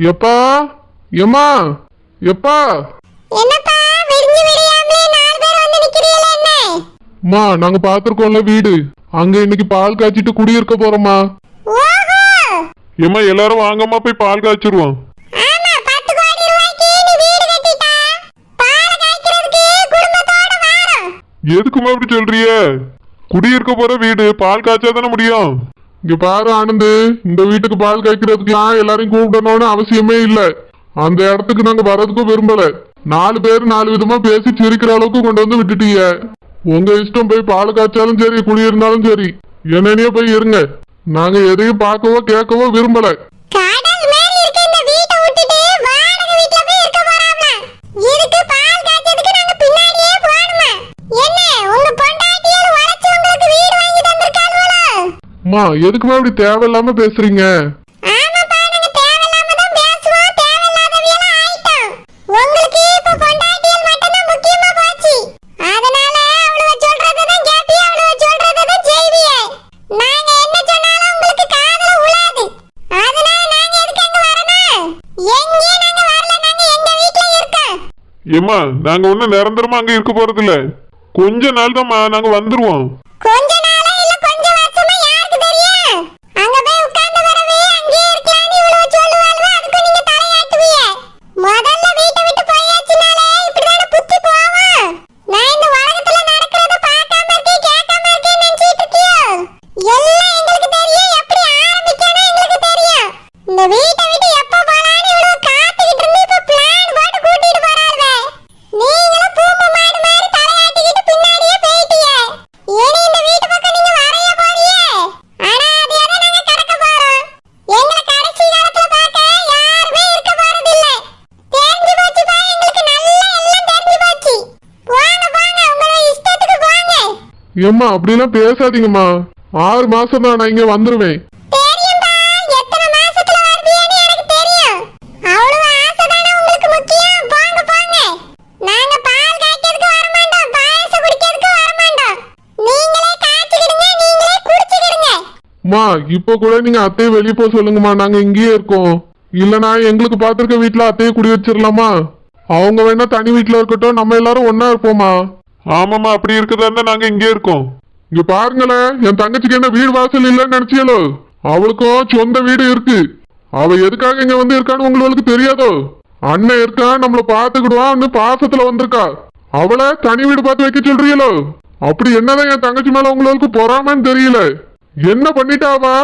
எப்பா எம்மா எப்பா அம்மா நாங்க பாத்திருக்கோம்ல வீடு. அங்க இன்னைக்கு பால் காய்ச்சிட்டு குடியிருக்க போறோம்மா. ஓஹோ! ஏம்மா எல்லாரும் வாங்கம்மா போய் பால் காய்ச்சிருவோம். கோடி எதுக்குமா இப்படி சொல்றிய? குடியிருக்க போற வீடு பால் காய்ச்சா தானே முடியும். இங்க பாரு ஆனந்து இந்த வீட்டுக்கு பால் காய்க்கிறதுக்குலாம் எல்லாரையும் கூப்பிடணும்னு அவசியமே இல்ல. அந்த இடத்துக்கு நாங்க வர்றதுக்கும் விரும்பல. நாலு பேர் நாலு விதமா பேசி சிரிக்கிற அளவுக்கு கொண்டு வந்து விட்டுட்டீங்க உங்க இஷ்டம் போய் பால் காய்ச்சாலும் சரி குடியிருந்தாலும் சரி என்னன்னே போய் இருங்க. நாங்க எதையும் பார்க்கவோ கேட்கவோ விரும்பல கடல் மேல இருக்க இந்த வீட்டை விட்டுட்டு வாடகை வீட்ல போய் இருக்க போறாம்ல இதுக்கு பால் காய்ச்சதுக்கு நாங்க பின்னாடியே போகணுமா என்ன உங்க பொண்டாட்டியால உழைச்சு உங்களுக்கு வீடு வாங்கி தந்திருக்காளுவளோ அம்மா எதுக்குமா இப்படி தேவையில்லாம பேசுறீங்க ஆமாப்பா நாங்க தேவையில்லாம தான் பேசுவோம் தேவையில்லாதவியெல்லாம் ஆயிட்டோம் உங்களுக்கு இப்ப பொண்டாட்டியல் மட்டும்தான் முக்கியமா போச்சு அதனால அவளுவ சொல்றதுதான் கேப்பிய அவளுவ சொல்றதுதான் செய்விய நாங்க என்ன சொன்னாலும் உங்களுக்கு காதுல உழாது அதனால நாங்க எதுக்கு அங்க வரணும் எங்கேயும் நாங்க வரல நாங்க எங்க வீட்ல இருக்கோம். ஏம்மா நாங்க ஒன்றும் நிரந்தரமா அங்க இருக்க போறது இல்ல கொஞ்ச நாள் தான்மா நாங்க வந்துருவோம் கொஞ்ச நாளா இல்ல கொஞ்ச வருஷமா யாருக்கு தெரியும் அங்க போய் உட்கார்ந்து வரவே அங்கேயே இருக்கலாம்னு இவ்வளவு சொல்லுவாள்வ அதுக்கு நீங்க தலையாட்டுவீங்க முதல்ல வீட்டை விட்டு போயாச்சுனாலே இப்படிதானே புத்தி போவோம் நான் இந்த உலகத்துல நடக்கிறத பார்க்காம இருக்கேன் கேட்காம இருக்கேன் நினைச்சிட்டு இருக்கியோ எல்லாம் எங்களுக்கு தெரியும் எப்படி ஆரம்பிக்கணும் எங்களுக்கு தெரியும் இந்த வீட்டை விட்டு எப்ப போலான்னு இவ்வளவு காத்துக்கிட்டு இருந்து இப்ப பிளான் போட்டு கூட்டிட்டு போறாள்வே நீங்களும் பூம்பு மாடு மாதிரி தலையாட்டிக்கிட்டு பின்னாடியே போயிட்டீங்க இனி இந்த வீட்டு பக்கம் நீங்க வரைய போறியே ஆனா அது எதை நாங்க கடக்க போறோம் எங்களை கடைசி காலத்துல பார்க்க யாருமே இருக்க போறது இல்ல தெரிஞ்சு போச்சுப்பா எங்களுக்கு நல்லா எல்லாம் தெரிஞ்சு போச்சு போங்க போங்க உங்களோட இஷ்டத்துக்கு போங்க ஏம்மா அப்படிலாம் பேசாதீங்கம்மா. ஆறு மாசம் தான் நான் இங்க வந்துருவேன். அம்மா இப்போ கூட நீங்க அத்தையை வெளியே போக சொல்லுங்கம்மா நாங்க இங்கேயே இருக்கோம். இல்லனா எங்களுக்கு பார்த்திருக்க வீட்ல அத்தையை குடி வச்சிடலாமா? அவங்க வேணா தனி வீட்ல இருக்கட்டும் நம்ம எல்லாரும் ஒண்ணா இருப்போமா ஆமாம்மா அப்படி இருக்கதா இருந்தா நாங்க இங்கே இருக்கோம். இங்க பாருங்களேன் என் தங்கச்சிக்கு என்ன வீடு வாசல் இல்லைன்னு நினைச்சியலோ? அவளுக்கும் சொந்த வீடு இருக்கு. அவ எதுக்காக இங்க வந்து இருக்கான்னு உங்களுக்கு தெரியாதோ? அண்ணன் இருக்கான் நம்மள பாத்துக்கிடுவான் பாசத்துல வந்திருக்கா. அவளை தனி வீடு பார்த்து வைக்க சொல்றீங்களோ? அப்படி என்னதான் என் தங்கச்சி மேல உங்களுக்கு பொறாமன்னு தெரியல. என்ன பண்ணிட்டாவா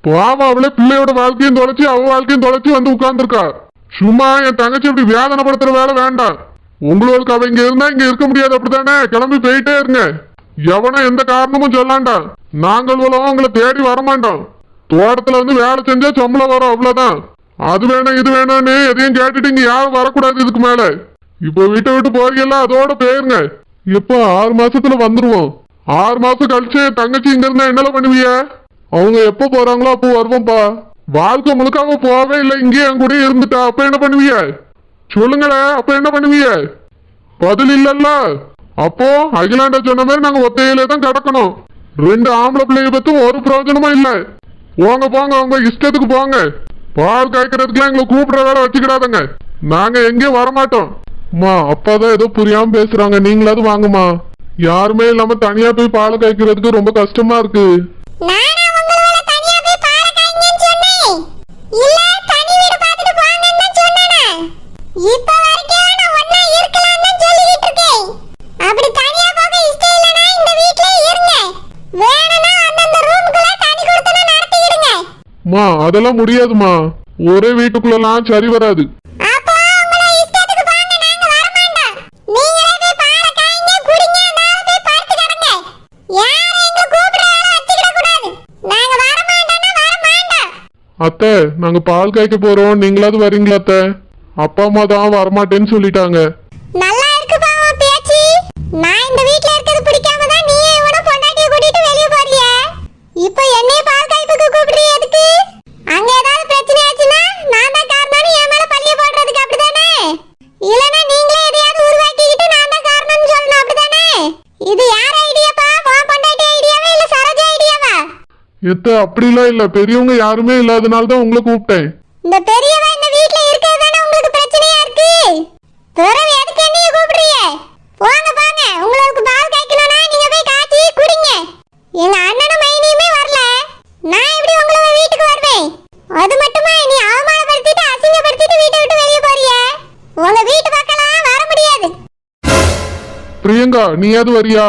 பாவம் அவளே பிள்ளையோட வாழ்க்கையும் தொலைச்சு அவ வாழ்க்கையும் தொலைச்சு வந்து உட்கார்ந்துருக்கா. சும்மா என் தங்கச்சி இப்படி வேதனைப்படுத்துற வேலை வேண்டாம். உங்களுக்கு அவங்க இருந்தா இங்க இருக்க முடியாது அப்படித்தானே? கிளம்பி போயிட்டே இருங்க. எவனும் எந்த காரணமும் சொல்லாண்டா நாங்கள் உலகம் உங்களை தேடி வரமாட்டோம். தோட்டத்துல வந்து வேலை செஞ்சா சம்பளம் வரும் அவ்வளவுதான். அது வேணும் இது வேணும்னு எதையும் கேட்டுட்டு இங்க யாரும் வரக்கூடாது இதுக்கு மேல. இப்போ வீட்டை விட்டு போறீங்கல்ல அதோட போயிருங்க. இப்போ ஆறு மாசத்துல வந்துருவோம். ஆறு மாசம் கழிச்சு தங்கச்சி இங்க இருந்தா என்னல பண்ணுவிய? அவங்க எப்போ போறாங்களோ அப்போ வருவோம்ப்பா வாழ்க்கை முழுக்க அவ போவே இல்லை இங்கேயே என் கூட இருந்துட்டா. அப்ப என்ன பண்ணுவிய? சொல்லுங்களே அப்ப என்ன பண்ணுவீங்க? பதில் இல்லல்ல. அப்போ அகிலாண்ட சொன்ன மாதிரி நாங்க ஒத்தையிலே தான் கிடக்கணும். ரெண்டு ஆம்பளை பிள்ளைய பத்தி ஒரு பிரயோஜனமும் இல்ல. போங்க போங்க உங்க இஷ்டத்துக்கு போங்க. பால் காய்க்கிறதுக்குலாம் எங்களை கூப்பிடுற வேலை வச்சுக்கிடாதங்க. நாங்க எங்கேயும் வரமாட்டோம். அம்மா அப்பாதான் ஏதோ புரியாம பேசுறாங்க. நீங்களாவது வாங்கம்மா. யாருமே இல்லாம தனியா போய் பால் காய்க்கிறதுக்கு ரொம்ப கஷ்டமா இருக்கு நானா உங்களோட தனியா போய் பாலை காய்ங்கன்னு சொன்னேன் இல்ல தனி வீடு பார்த்துட்டு போங்கன்னு தான் சொன்னேனா இப்ப வரைக்கும் நான் ஒண்ணா இருக்கலாம்னு தான் சொல்லிட்டு இருக்கேன். அப்படி தனியா போக இஷ்டம் இல்லனா இந்த வீட்லயே இருங்க. வேணும்னா அந்தந்த ரூமுக்குள்ள தனி கொடுத்தன நடத்திடுங்க அம்மா அதெல்லாம் முடியாதும்மா ஒரே வீட்டுக்குள்ளலாம் சரி வராது. அத்தை நாங்க பால் காய்க்க போறோம். நீங்களாவது வரீங்களா அத்தை? அப்பா அம்மா தான் வரமாட்டேன்னு சொல்லிட்டாங்க. நல்லா இருக்குப்பா உன் பேச்சு. நான் இந்த வீட்ல இருக்கிறது பிடிக்காம தான் நீ இவன பொண்டாட்டிய கூட்டிட்டு வெளிய போறியே. இப்போ என்னைய பால் காய்ப்புக்கு கூப்பிடுறிய எதுக்கு? அங்க ஏதாவது பிரச்சனை ஆச்சுன்னா நான் தான் காரணம்னு என் மேல பழிய போடுறதுக்கு அப்படிதானே? இல்லனா நீங்களே எதையாவது உருவாக்கிக்கிட்டு நான் தான் காரணம்னு சொல்லணும் அப்படிதானே? இது யார் ஐடியாப்பா? உன் பொண்டாட்டி ஐடியாவா இல்ல சரோஜா ஐடியாவா? எத்த அப்படிலாம் இல்ல. பெரியவங்க யாருமே இல்லாதனால தான் உங்களை கூப்பிட்டேன். இந்த பெரியவ இந்த வீட்ல இருக்கிறது தானே உங்களுக்கு பிரச்சனையா இருக்கு பிறகு எதுக்கு என்னைய கூப்பிடுறீங்க? போங்க போங்க. உங்களுக்கு பால் காய்க்கணும்னா நீங்க போய் காய்ச்சி குடிங்க. எங்க அண்ணனும் மைனியுமே வரல. நான் எப்படி உங்களோட வீட்டுக்கு வருவேன்? அது மட்டுமா? நீ அவமானப்படுத்திட்டு அசிங்கப்படுத்திட்டு வீட்டை விட்டு வெளியே போறிய? உங்க வீட்டு பக்கம்லாம் வர முடியாது. பிரியங்கா நீயாவது வரியா?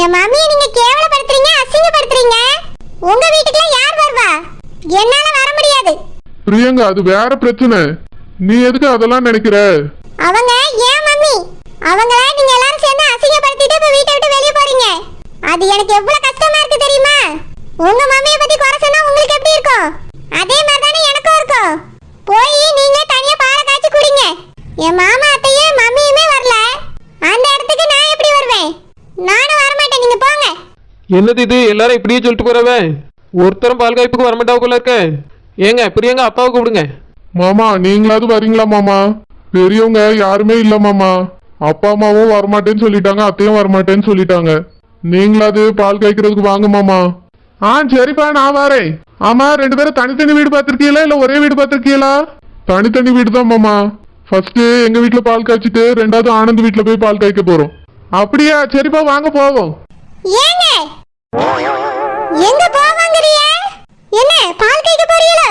என் மம்மியை நீங்க கேவலப்படுத்துறீங்க அசிங்கப்படுத்துறீங்க? உங்க வீட்டுக்குலாம் யார் வருவா? என்னால வர முடியாது. பிரியங்கா அது வேற பிரச்சனை. நீ எதுக்கு அதெல்லாம் நினைக்கிற? அவங்க ஏன் மம்மி? அவங்கள நீங்க எல்லாரும் சேர்ந்து அசிங்கப்படுத்திட்டு இப்ப வீட்டை விட்டு வெளியே போறீங்க. அது எனக்கு எவ்வளவு கஷ்டமா இருக்கு தெரியுமா? உங்க மம்மியை பத்தி குறை சொன்னா உங்களுக்கு எப்படி இருக்கும்? அதே மாதிரி தானே எனக்கும் இருக்கும். போய் நீங்களே தனியா பாலை காய்ச்சி குடிங்க. என் மாமா அத்தையும் மம்மியுமே வரல. அந்த இடத்துக்கு நான் எப்படி வருவேன்? நானும் வரமாட்டேன். நீங்க போங்க. என்னது இது? எல்லாரும் இப்படியே சொல்லிட்டு போறவ? ஒருத்தரும் பால் காய்ப்புக்கு வரமாட்டாவ போல இருக்க. ஏங்க பிரியங்கா அப்பாவை கூப்பிடுங்க. மாமா நீங்களாவது வரீங்களா மாமா? பெரியவங்க யாருமே இல்ல மாமா. அப்பா அம்மாவும் வரமாட்டேன்னு சொல்லிட்டாங்க அத்தையும் வரமாட்டேன்னு சொல்லிட்டாங்க. நீங்களாவது பால் காய்க்கிறதுக்கு வாங்க மாமா. ஆ சரிப்பா நான் வரேன். ஆமா ரெண்டு பேரும் தனித்தனி வீடு பார்த்திருக்கீங்களா இல்ல ஒரே வீடு பார்த்துருக்கீங்களா? தனித்தனி வீடு தான் மாமா. ஃபர்ஸ்ட் எங்க வீட்டுல பால் காய்ச்சிட்டு ரெண்டாவது ஆனந்த் வீட்டுல போய் பால் காய்க்க போறோம். அப்படியா சரிப்பா வாங்க போவோம். ஏங்க? எங்க என்ன பால் காய்க்க போறீங்களா?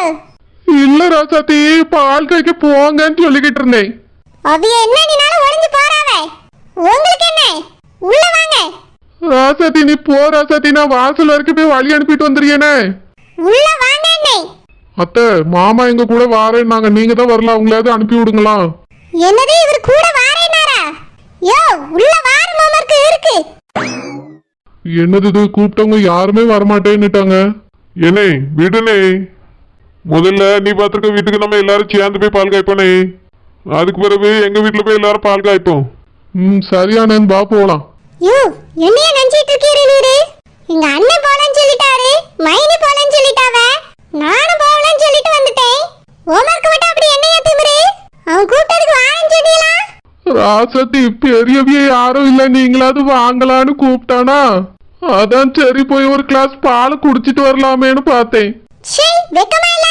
இல்ல ராசாத்தி பால் காய்க்க போங்கன்னு சொல்லிக்கிட்டு இருந்தேன். அவிய என்ன நீனாலும் ஒளிஞ்சு போறாவ உங்களுக்கு என்ன? உள்ள வாங்க. ராசாத்தி நீ போ ராசாத்தி நான் வாசல் வரைக்கும் போய் வழி அனுப்பிட்டு வந்துருக்கேனே உள்ள வாங்க அண்ணே. அத்தை மாமா எங்க கூட வாரேன்னாங்க நீங்க தான் வரல அவங்களாவது அனுப்பி விடுங்களா? என்னது இவர் கூட வாரேனாரா? யோ உள்ள வார மாமருக்கு இருக்கு. என்னது இது கூப்பிட்டவங்க யாருமே வரமாட்டேன்னுட்டாங்க. என்னே விடுனே முதல்ல நீ பார்த்துருக்க வீட்டுக்கு நம்ம எல்லாரும் சேர்ந்து போய் பால் காய்ப்போனே. அதுக்கு பிறகு எங்க வீட்டுல போய் எல்லாரும் பால் காய்ப்போம். ம் சரியானேன்னு பா போலாம். யோ என்னைய நினைச்சிட்டு இருக்கீரு நீரு? எங்க அண்ணன் போலன்னு சொல்லிட்டாரு மைனி போலன்னு சொல்லிட்டாவ? நானும் போகலன்னு சொல்லிட்டு வந்துட்டேன். ஹோம்ஒர்க் மட்டும் அப்படி என்னைய திமிரு? அவன் கூப்பிட்டதுக்கு வாரேன்னு சொன்னீங்களா? ராசத்தி பெரியவிய யாரும் இல்ல நீங்களாவது வாங்கலான்னு கூப்பிட்டானா? அதான் சரி போய் ஒரு கிளாஸ் பால் குடிச்சிட்டு வரலாமேன்னு பார்த்தேன். சீ வெக்கமா இல்ல?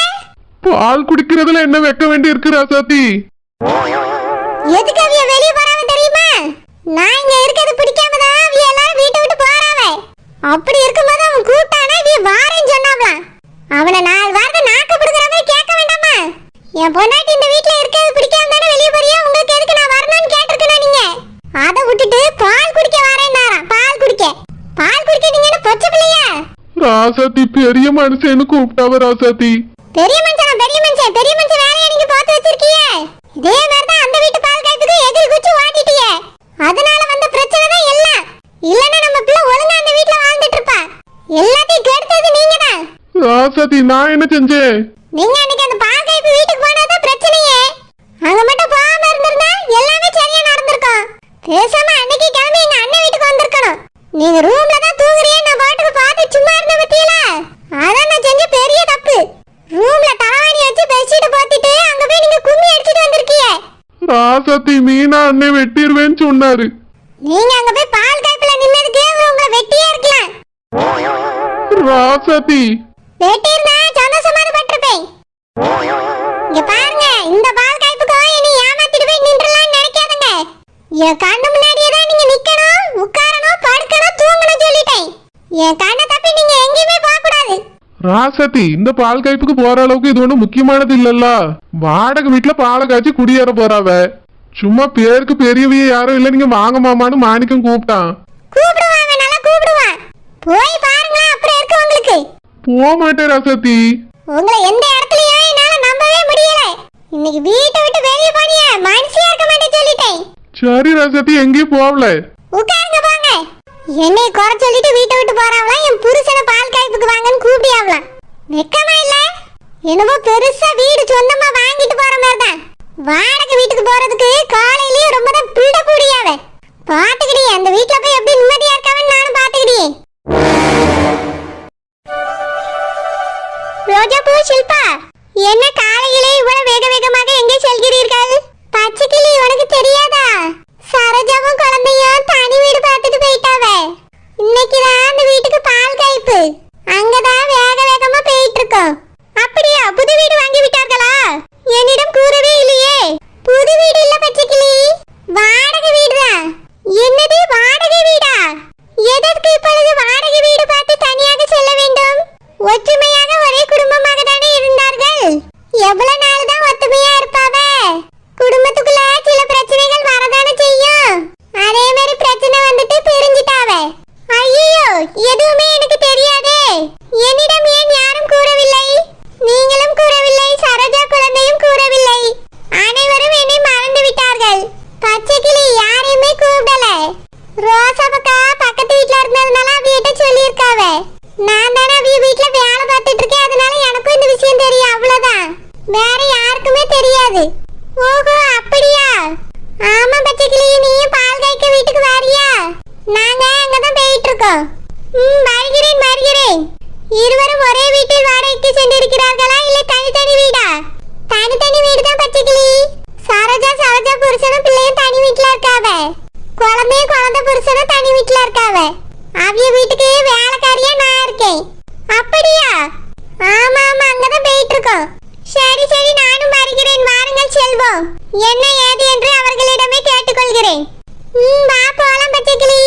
பால் குடிக்கிறதுல என்ன வைக்க வேண்டி இருக்கு ராசாத்தி எதுக்கு அவிய வெளிய போறாவ தெரியுமா? நான் இங்க இருக்கிறது பிடிக்காம தான் அவிய எல்லாரும் வீட்டை விட்டு போறாவ. அப்படி இருக்கும்போது அவன் கூப்பிட்டானா இவிய வாரேன்னு சொன்னாவலாம் அவனை நாலு வாரத்தை நாக்க பிடுங்குறவ கேட்க வேண்டாமா? என் பொண்டாட்டி இந்த வீட்ல இருக்கிறது பிடிக்காம தானே வெளிய போறியா உங்களுக்கு எதுக்கு நான் வரணும்னு கேட்டிருக்கணும் நீங்க அதை விட்டுட்டு பால் குடிக்க வரேன்னாராம் பால் குடிக்க பால் குடிக்க நீங்க என்ன பொச்ச பிள்ளையா ராசாத்தி பெரிய மனுஷன்னு கூப்பிட்டாவ ராசாத்தி. பெரிய மனுஷன் பெரிய மனுஷன் பெரிய மனுஷன் வேலையை நீங்க பார்த்து வச்சிருக்கீங்க இதே மாதிரி தான் அந்த வீட்டு பால் காய்ப்புக்கு எதிரி குச்சி ஓட்டிட்டீங்க அதனால வந்த பிரச்சனை தான் எல்லாம். இல்லன்னா நம்ம பிள்ளை ஒழுங்கா அந்த வீட்ல வாழ்ந்துட்டு இருப்பா. எல்லாத்தையும் கெடுத்தது நீங்க தான் ராசாத்தி நான் என்ன செஞ்சேன்? நீங்க அன்னைக்கு அந்த பால் காய்ப்பு வீட்டுக்கு போனதான் பிரச்சனையே. அங்க மட்டும் போகாம இருந்திருந்தா எல்லாமே சரியா நடந்திருக்கும். பேசாம அன்னைக்கு கிளம்பி எங்க அண்ணன் வீட்டுக்கு வந்திருக்கணும். நீங்க ரூம்ல தான் தூங்குறீங்க நான் பாட்டுக்கு பார்த்து சும்மா இருந்த பத்தியில அதான் நான் செஞ்ச பெரிய தப்பு ரூம்ல தலைவாணி வச்சு பெட்ஷீட் போத்திட்டு அங்க போய் நீங்க கும்மி அடிச்சிட்டு வந்திருக்கீங்க ராசாத்தி மீனா அண்ணே வெட்டிடுவேன்னு சொன்னாரு. நீங்க அங்க போய் பால் காய்ப்புல நின்னதுக்கு அவர் உங்களை வெட்டியே இருக்கலாம் ராசாத்தி. வெட்டி இருந்தா சந்தோஷமா பட்டிருப்பேன் இங்க பாருங்க இந்த பால் காய்ப்புக்கோ இனி ஏமாத்திட்டு போய் நின்றலாம்னு நினைக்காதுங்க. என் கண்ணு முன்னாடியே தான் நீங்க நிக்கணும் உட்காரணும் படுக்கணும் தூங்கணும் சொல்லிட்டேன். என் கண்ணை தப்பி நீங்க எங்கேயுமே போக கூடாது ராசாத்தி இந்த பால் காய்ப்புக்கு போற அளவுக்கு இது ஒண்ணும் முக்கியமானது இல்லல்ல. வாடகை வீட்டுல பாலை காய்ச்சி குடியேற போறாவ. சும்மா பேருக்கு பெரியவிய யாரும் இல்ல நீங்க வாங்க மாமான்னு மாணிக்கம் கூப்பிட்டான். போய் பாருங்க அப்புறம் இருக்கு உங்களுக்கு. போக மாட்டேன் ராசாத்தி. உங்களை எந்த இடத்துலயும் என்னால நம்பவே முடியல. இன்னைக்கு வீட்டை விட்டு வெளியே போனிய மனசியா இருக்க மாட்டேன் சொல்லிட்டேன். சரி ராசாத்தி எங்கேயும் போகல. என்னை குறை சொல்லிட்டு வீட்டை விட்டு போறாங்களாம் என் புருஷனை பால் காய்ப்புக்கு வாங்கன்னு கூப்பிடியாவலாம் வெக்கமா இல்ல? என்னமோ பெருசா வீடு சொந்தமா வாங்கிட்டு போற மாதிரி தான் வாடகை வீட்டுக்கு போறதுக்கு காலையிலயே ரொம்ப தான் பிட கூடியாவே பாத்துக்கிடி அந்த வீட்டுல போய் எப்படி அப்படியா? புது வீடு வாங்கி விட்டார்களா? என்னிடம் புருஷனும் தனி வீட்டுல இருக்காவ. அவிய வீட்டுக்கு வேலைக்காரியா நான் இருக்கேன். அப்படியா? ஆமா ஆமா அங்கதான் போயிட்டு இருக்கோம். சரி சரி நானும் வருகிறேன். வாருங்கள் செல்வோம். என்ன ஏது என்று அவர்களிடமே கேட்டுக்கொள்கிறேன். ம் வா போலாம் பச்சைக்கிளி.